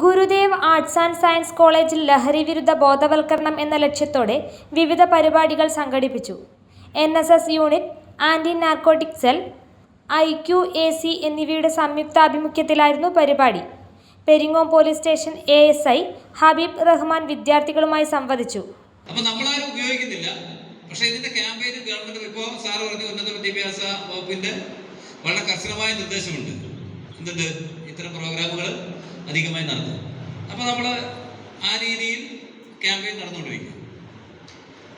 Gurudev arts and science കോളേജിൽ ലഹരി വിരുദ്ധ ബോധവൽക്കരണം എന്ന ലക്ഷ്യത്തോടെ വിവിധ പരിപാടികൾ സംഘടിപ്പിച്ചു. N S S unit anti narcotic cell I Q A C എന്നിവയുടെ സംയുക്താഭിമുഖ്യത്തിലായിരുന്നു പരിപാടി. Peringome police station A S I Habeeb Rahman വിദ്യാർത്ഥികളുമായി സംവദിച്ചു. അപ്പൊ നമ്മളാരും ഉപയോഗിക്കുന്നില്ല. പക്ഷേ ഇതിന്റെ ക്യാമ്പയിൻ ഗവൺമെന്റ് ഇപ്പോൾ സാറ് പറഞ്ഞു ഉന്നത വിദ്യാഭ്യാസ വകുപ്പിന്റെ വളരെ കർശനമായ നിർദ്ദേശമുണ്ട്. എന്തുണ്ട്? ഇത്തരം പ്രോഗ്രാമുകൾ അധികമായി നടത്തും അപ്പോൾ നമ്മൾ ആ രീതിയിൽ ക്യാമ്പയിൻ നടന്നുകൊണ്ടിരിക്കും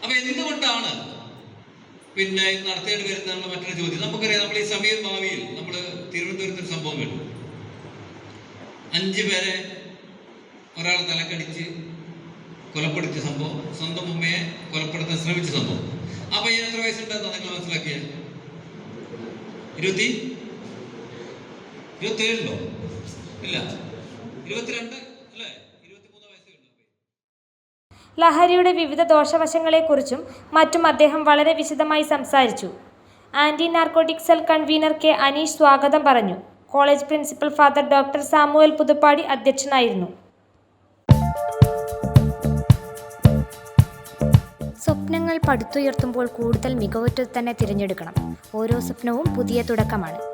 അപ്പോൾ എന്തുകൊണ്ടാണ് പിന്നെ നടത്തേണ്ടി വരുന്നുള്ള മറ്റൊരു ചോദ്യം. നമുക്കറിയാം നമ്മൾ ഈ സമീർ ഭാവിയിൽ നമ്മൾ തിരുവനന്തപുരത്ത് ഒരു സംഭവം കേട്ടു അഞ്ച് പേരെ ഒരാൾ തലക്കടിച്ച് കൊലപ്പെടുത്തിയ സംഭവം സ്വന്തം ഉമ്മയെ കൊലപ്പെടുത്താൻ ശ്രമിച്ച സംഭവം. ആ പയ്യൻ എത്ര വയസ്സുണ്ടെന്ന് നിങ്ങൾ മനസ്സിലാക്കിയ? ഇരുപത്തി? ഇരുപത്തിയേഴിലോ ഇല്ല. ഇരുപത്തിരണ്ട് അല്ലേ? ഇരുപത്തിമൂന്ന് വയസ്സേ ഉള്ളൂ ലഹരിയുടെ വിവിധ ദോഷവശങ്ങളെക്കുറിച്ചും മറ്റും അദ്ദേഹം വളരെ വിശദമായി സംസാരിച്ചു. Anti narcotic cell convener K Aneesh സ്വാഗതം പറഞ്ഞു. College principal father doctor Samuel Puthuppadi അധ്യക്ഷനായിരുന്നു. സ്വപ്നങ്ങൾ പടുത്തുയർത്തുമ്പോൾ കൂടുതൽ മികവുറ്റത് തന്നെ തിരഞ്ഞെടുക്കണം. ഓരോ സ്വപ്നവും പുതിയ തുടക്കമാണ്.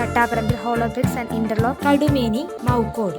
Thattaparambil hollow bricks and interlock Kadumeni Moukode.